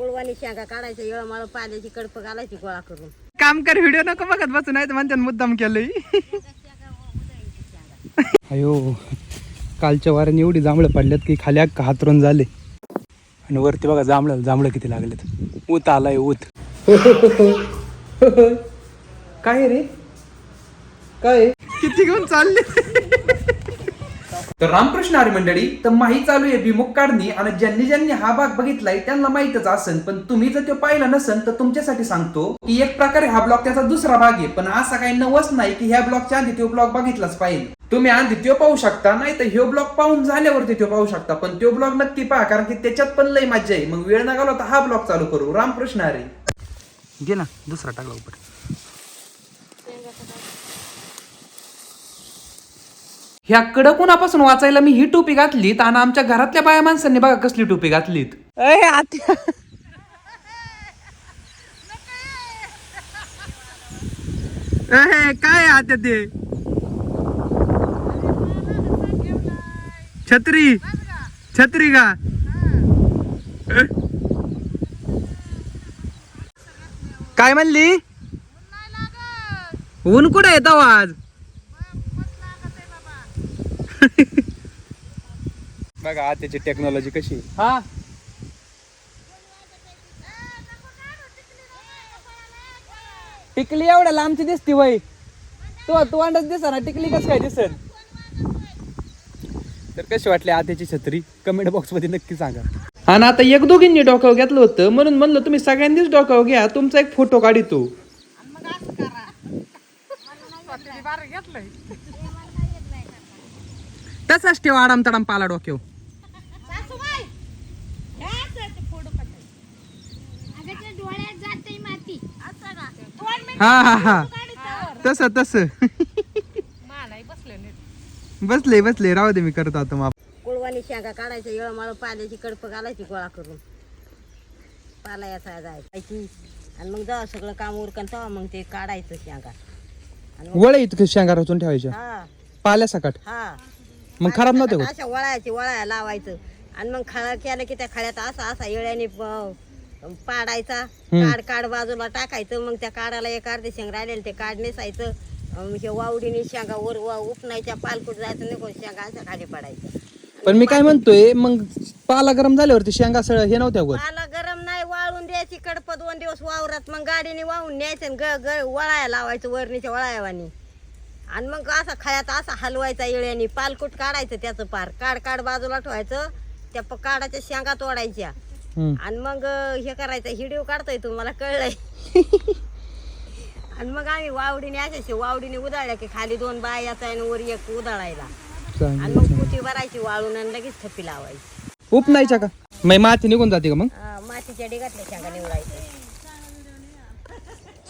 कुळवानी शेंगा काढायच्या येळमाळ पाल्याची कडप घालायची गोळा करून. काम कर व्हिडिओ नको बघत बसू नाही तर म्हणते मुद्दाम केलंय. अयो कालच्या वाऱ्याने एवढी जांभळं पडल्यात की खाली अख्खा हातरून झाले. आणि वरती बघा जांभळं जांभळं किती लागलेत. ऊत आलाय ऊत. काय रे? काय? किती घेऊन चालले? तर रामकृष्ण हरी मंडळी तर माही चालू आहे विमुख काढणी आणि ज्यांनी ज्यांनी हा भाग बघितलाय त्यांना माहितच असेल पण तुम्ही जर तो पाहिला नसेल तर तुमच्यासाठी सांगतो की एक प्रकारे हा ब्लॉग त्याचा दुसरा भाग आहे. पण असा काही नवस नाही की ह्या ब्लॉगच्या आधी तो ब्लॉग बघितलाच पाहिजे. तुम्ही आधी तो पाहू शकता नाही तर ह्यो ब्लॉग पाहून झाल्यावरती तो पाहू शकता. पण तो ब्लॉग नक्की पहा कारण की त्याच्यात पण लय मज्जा आहे. मग वेळ नका तर हा ब्लॉग चालू करू. रामकृष्ण अरे घे ना दुसरा टाकला ह्या कडकुणापासून वाचायला मी ही टोपी घातलीत आणि आमच्या घरातल्या बाया माणसांनी बघा कसली टोपी घातलीत. काय आता ते? छत्री. छत्री का? काय म्हणली? ऊन कुठे येतो हो आज? बघा आताची टेक्नॉलॉजी कशी. हा. टिकली एवढ्या लांबची दिसती वय. तो तू अंडच दिसा ना टिकली कसं काय दिसन तर कशी वाटली आत्याची छत्री? कमेंट बॉक्समध्ये नक्की सांगा. आणि आता एक दोघींनी डोक्यावर घेतलं होतं म्हणून म्हणलं तुम्ही सगळ्यांनीच डोक्यावर घ्या तुमचा एक फोटो काढितो तसाच ठेवा आडाम तडाम पाला दोन मिनिटं हा हा हा. तस तस. बसले बसले राहू दे मी करत आता माप. कुळवानी शेंगा काढायच्या येळमाळ पाल्याची कडप घालायची गोळा करून. पाला याचा जायची. आणि मग जेव्हा सगळं काम उरकन तेव्हा मग ते काढायचं शेंगा. वळ इतकं शेंगा रचून ठेवायच्या. हा. पाल्या सकाट हा. मग खराब नव्हते होत? अशा वळायची वळाया लावायचं. आणि मग खळा केलं की त्या खळ्यात असा असा येळ्याने प- पाडायचा. काड काड बाजूला टाकायचं. मग त्या काडाला एक अर्धे शेंग राहिलेलं ते काड नेसायचं. अं, हे वावडीने शेंगा वर वा- उपनायच्या पालकुट जायचं नाही शेंगा अशा खाली पडायच्या. पण मी काय म्हणतोय मग पाला गरम झाल्यावरती शेंगा सळ हे नव्हत्या होत? पाला गरम नाही वाळून द्यायची कडप दोन दिवस वावरात. मग गाडीने वाहून न्यायचं आणि ग ग वळाया लावायचं वरणीच्या वळायावानी. आणि मग असा खळ्यात असा हलवायचा येळ्याने पालकुट काढायचं त्याचं पार. काड काड बाजूला ठेवायचं त्या प- काडाच्या शेंगा तोडायच्या. हम्म. आणि मग अं, हे करायचं हिडिओ काढतोय तुम्हाला कळलंय. आणि मग आम्ही वावडीने अशाशी वावडीने उदाळल्या की खाली दोन बाय याचा आणि वर एक उदाळायला आणि मग पुटी भरायची वाळून आणि लगेच थप्पी लावायची. उपनायच्या का? मग माती निघून जाते का मग? अं, मातीच्या डिगातल्या शेंगा निवडायच्या.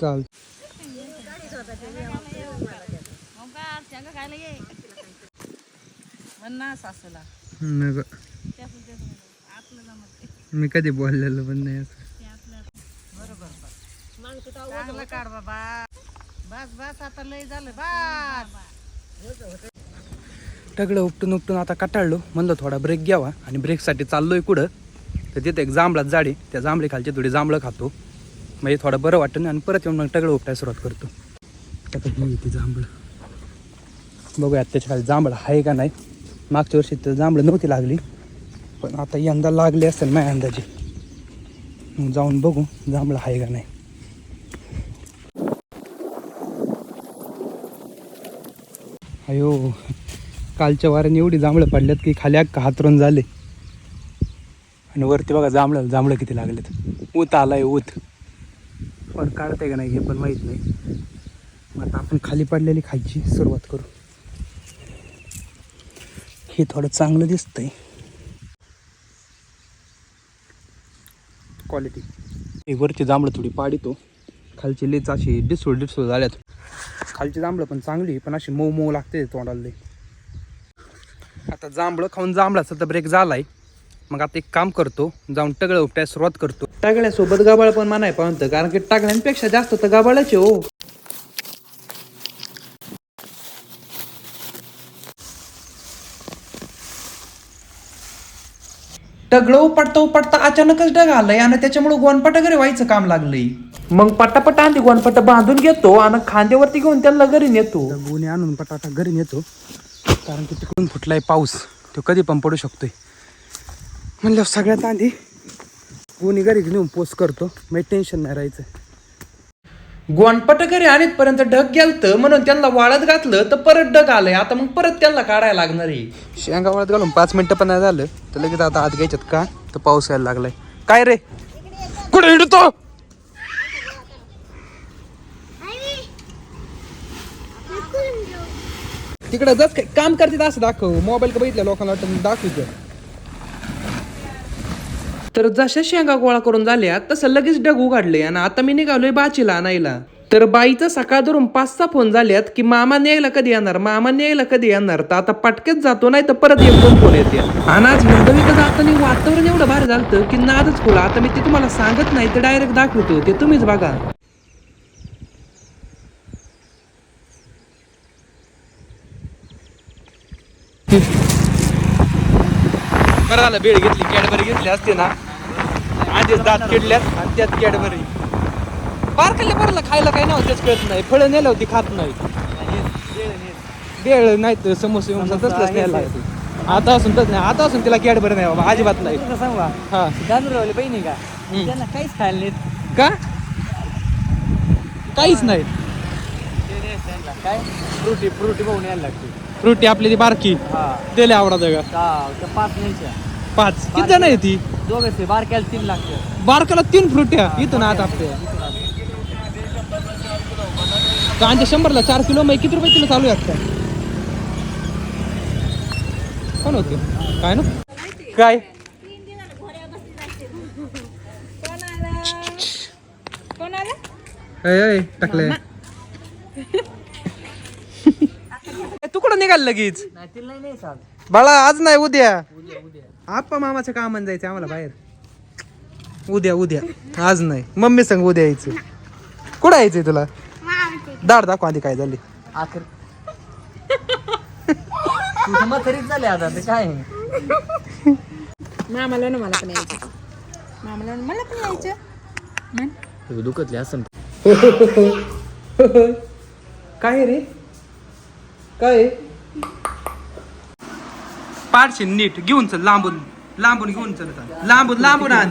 चाल मी कधी बोललेलो पण नाही असं. टगडं उपटून उपटून आता कटाळलो. म्हणलं थोडा ब्रेक घ्यावा आणि ब्रेकसाठी चाललोय कुठं? तर तिथे एक जांभळात जाडी त्या जांभळी खालची थोडी जांभळं खातो. म्हणजे थोडं बरं वाटतं आणि परत येऊन मग टगडं उपटायला सुरुवात करतो. त्यात ही येते जांभळं. बघूया त्याच्याखाली जांभळं आहे का नाही. मागच्या वर्षी तर जांभळं नव्हती लागली पण आता यंदा लागली असेल माझ्या अंदाजे. मग जाऊन बघू जांभळं आहे का नाही. अयो कालच्या वाऱ्याने एवढी जांभळं पडल्यात की खाली अख्खा हातरून झाले. आणि वरती बघा जांभळं जांभळं किती लागलेत. ऊत आलाय ऊत. पण काढताय का नाही हे पण माहीत नाही. मग आता आपण खाली पडलेली खायची सुरुवात करू. हे थोडं चांगलं दिसतंय. क्वालिटी वरची जांभळं थोडी पाडितो. खालची लेच अशी डिसोळ डिसोळ झाल्यात. खालची जांभळं पण चांगली पण अशी मऊ मऊ लागते तोंडाला. आता जांभळं खाऊन जांभळाचा तर ब्रेक झालाय. मग आता एक काम करतो जाऊन टगळं उपटायला सुरुवात करतो. टागळ्यासोबत गाबाळ पण म्हणाय पाहतं कारण की टागळ्यांपेक्षा जास्त तर गाबाळाचे हो. टगळं उपटता उपटता अचानकच डग आलंय आणि त्याच्यामुळे गोनपाटा घरी व्हायचं काम लागलंय. मग पटापटा आधी गोनपाटा बांधून घेतो आणि खांद्यावरती घेऊन त्यांना घरी नेतो. गुन्हे आणून पटाटा घरी नेतो. कारण की तिकडून फुटलाय पाऊस. तो कधी पण पडू शकतोय. म्हणलं सगळ्यात आधी गुन्हे घरी नेऊन पोस्ट करतो. मग टेन्शन नाही राहायचं. गोनपाटा घरी आणत पर्यंत ढग गेलत म्हणून त्यांना वाळत घातलं तर परत ढग आलंय. आता मग परत त्यांना काढायला लागणार आहे. शेंगा वाळत घालून पाच मिनिटं पण नाही झालं तर लगेच आता आत घ्यायच्यात का? तर पाऊस यायला लागलाय. काय रे? कुठे हिडतो? तिकडे जस काय? काम करते असं दाखव. मोबाईल का बघितलं लोकांना वाटतं दाखवतो. तर जशा शेंगा गोळा करून झाल्या तसं लगेच डग काढले आणि आता मी निघालोय बाचीला आणायला. तर बाईचं सकाळ धरून पाच सहा फोन झाल्यात की मामा न्यायला कधी येणार? मामा न्यायला कधी येणार? तर आता पटकेच जातो नाही तर परत एक दोन फोन येते. आणि आज हिंदवीकडे जाताना वातावरण एवढं भारी झालं की नादच खोला. आता मी ते तुम्हाला सांगत नाही तर डायरेक्ट दाखवतो ते तुम्हीच बघा. बरं झालं बेळ घेतली कॅडबरी घेतली असते ना. आधीच दात किडल्यात आणि त्यात कॅडबरी. बारकाल्या बरं खायला काही नव्हतं तेच कळत नाही. फळं नेलं होती खात नाही. बेळ नाही तर समोसे बिमोसे तसलंच न्यायला. आता असून तस नाही. आता असून तिला कॅडबरी नाही बाबा अजिबात नाही. हा. गांधूरवाले बहिणी का? हम्म. त्यांना काहीच खायला नाहीत. का? काहीच नाही. त्यांना काय? फ्रुटी फ्रुटी बघून यायला लागते. रोटी आपली ती बारकी. हा. दिले आवडत का हा त्या पाच न्यायच्या. पाच. किती जण आहे ती? दोघं ते बारक्याला तीन लागतं. बारकाला तीन फ्रुट्या. इथं ना आता आपल्या कांच्या शंभरला चार किलो मग किती रुपये किलो चालू आहे आता कोण होते? काय ना? काय? अय, टाकलंय. तू कुठं निघाल लगेच? बाळा आज नाही उद्या. आप्पा मामाच्या कामान जायचं आम्हाला बाहेर. उद्या उद्या. आज नाही. मम्मी सांग उद्या यायचं. कुठं यायचंय तुला? दाड दाखव आधी काय झाली आखर. म्हातारीच झाले आता ते काय मामाला ना मला पण यायचं. मामाला ना मला पण यायचं. दुखतले असं काय रे? काय? पाडशे नीट घेऊन चल लांबून लांबून घेऊन चल आता. लांबून लांबून आण.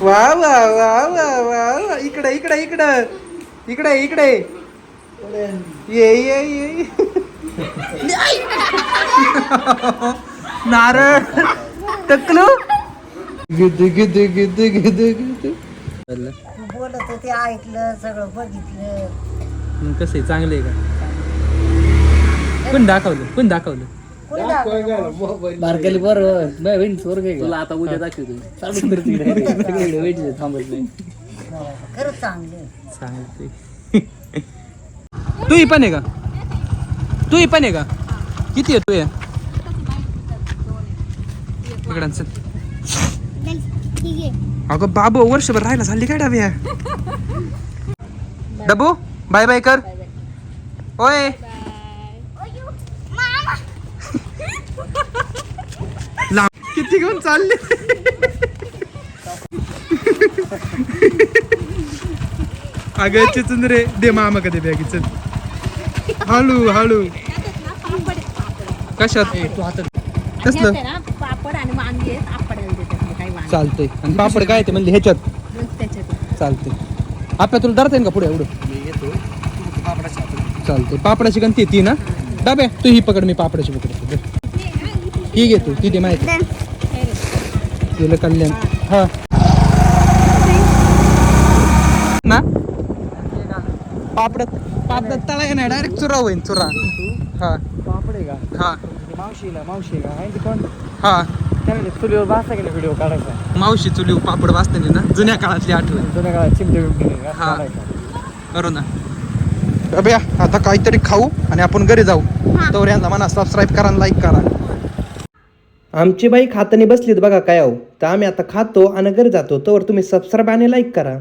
वा वा वा वा वा वा. इकडे इकडे इकडे. इकडे इकडे. ये ये ये. नारळ. टकलो. गिद गिद गिद गिद गिद बोलत होते ऐकलं सगळं बघितलं. कसं आहे? चांगलं आहे का? कोण दाखवलं? कोण दाखवलं? बारक्याला बरोबर नाही बहीण स्वर्ग आहे तुला आता उद्या दाखवतो. चालून तर तिकडे. सगळीकडे वेट थांबत नाही. खरंच चांगलं चालते तू ही पण आहे का? तू ही पण आहे का? किती आहे तू या इकडं चल. अगं बाबू वर्षभर राहायला झाली काय डाब्या डबू बाय बाय कर. ओय. किती घेऊन चालले. अगं चिचुंदरे दे मामा कधी बॅगी चल हळू हळू. कशात? कसलं? पापड आणि वांगी चालतंय. आणि पापड काय ते म्हणले ह्याच्यात? चालतंय. आपल्या तुला धरता येईल का पुढे एवढं? चालतंय. पापडाची गणती ती ना? डाब्या तू ही पकड मी पापडाची पकडतो. ही घे तू. ती दे माहिती. गेलं कल्याण. हा. ना? पापडात पापडात तळा नाही डायरेक्ट चुरा होईन चुरा. हा. पापड आहे का? हा. मावशीला मावशी का? आहे ती कोण हा. चुलीवर गेला व्हिडिओ काढायचा. मावशी चुली पापड वाचताना ना जुन्या काळातली आठवण. जुन्या काळात चिमटे बिमटे हा. करू ना. अभ्या आता काहीतरी खाऊ आणि आपण घरी जाऊ. तर यांना म्हणा सबस्क्राईब करा लाईक करा. आमची बाई खाताने बसलीत बघा काय आहो तर आम्ही आता खातो आणि घरी जातो. तर तुम्ही सबस्क्राईब आणि लाईक करा.